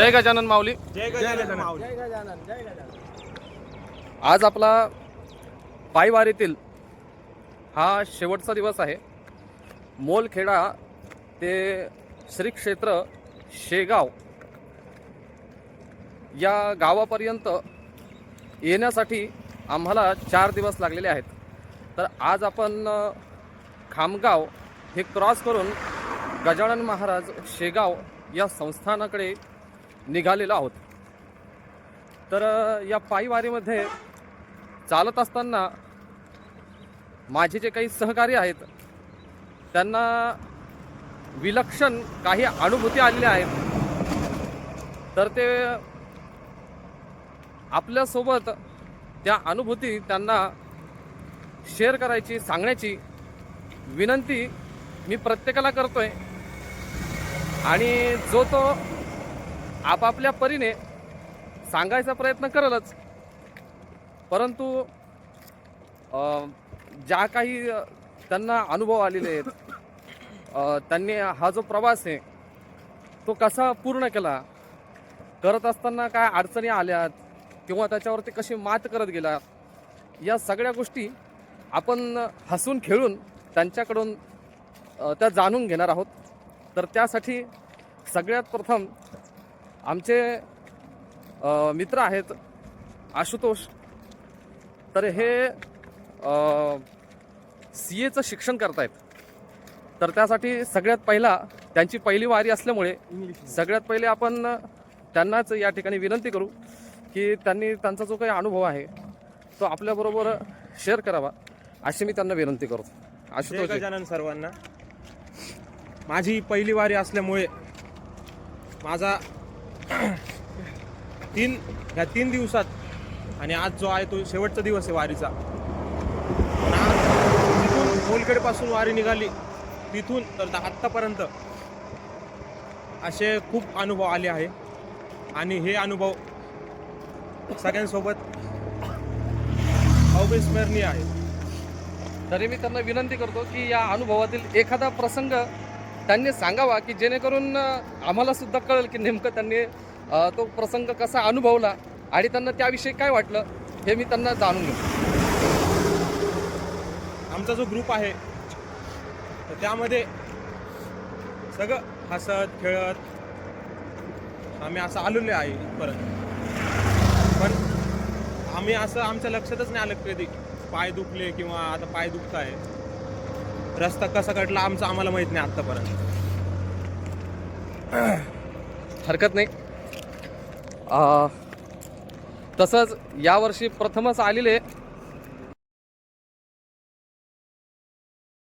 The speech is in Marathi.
जय गजानन माऊली. जय गजानन माऊली. आज आपला पायवारीतील हा शेवटचा दिवस आहे. मोलखेडा ते श्री क्षेत्र शेगाव या गावापर्यंत येण्यासाठी आम्हाला चार दिवस लागलेले आहेत. तर आज आपण खामगाव हे क्रॉस करून गजानन महाराज शेगाव या संस्थानाकडे निघालेलो आहोत तर या पायीवारीमध्ये चालत असताना माझे जे काही सहकारी आहेत त्यांना विलक्षण काही अनुभूती आलेल्या आहेत तर ते आपल्यासोबत त्या अनुभूती त्यांना शेअर करायची सांगण्याची विनंती मी प्रत्येकाला करतोय. आणि जो तो आपापल्या परीने सांगायचा प्रयत्न करलच. परंतु ज्या काही त्यांना अनुभव आलेले आहेत त्यांनी हा जो प्रवास आहे तो कसा पूर्ण केला? करत असताना काय अडचणी आल्यात किंवा त्याच्यावरती कशी मात करत गेला या सगळ्या गोष्टी आपण हसून खेळून त्यांच्याकडून त्या जाणून घेणार आहोत. तर त्यासाठी सगळ्यात प्रथम आमचे मित्र आहेत आशुतोष. तर हे सी एचं शिक्षण करतायत. तर त्यासाठी सगळ्यात पहिला त्यांची पहिली वारी असल्यामुळे सगळ्यात पहिले आपण त्यांनाच या ठिकाणी विनंती करू की त्यांनी त्यांचा जो काही अनुभव आहे तो आपल्याबरोबर शेअर करावा अशी मी त्यांना विनंती करतो. आशुतोष गजानन सर्वांना. माझी पहिली वारी असल्यामुळे माझा तीन ह्या तीन दिवसात आणि आज जो आहे तो शेवटचा दिवस आहे वारीचा. पण आज तिथून मोलखेडपासून वारी निघाली तिथून तर आत्तापर्यंत असे खूप अनुभव आले आहे. आणि हे अनुभव सगळ्यांसोबत अविस्मरणीय आहे. तरी मी त्यांना विनंती करतो की या अनुभवातील एखादा प्रसंग त्यांनी सांगावा की जेणेकरून आम्हाला सुद्धा कळेल की नेमकं त्यांनी तो प्रसंग कसा अनुभवला आणि त्यांना त्याविषयी काय वाटलं हे मी त्यांना जाणून घेतो आमचा जो ग्रुप आहे तर त्यामध्ये सगळं हसत खेळत आम्ही असं आलेलो आहे परत. पण आम्ही असं आमच्या लक्षातच नाही आलं कधी. पाय दुखले किंवा आता पाय दुखत आहे रस्ता कसा कटला आमचं आम्हाला माहीत नाही आत्तापर्यंत हरकत नाही. तसंच यावर्षी प्रथमच आलेले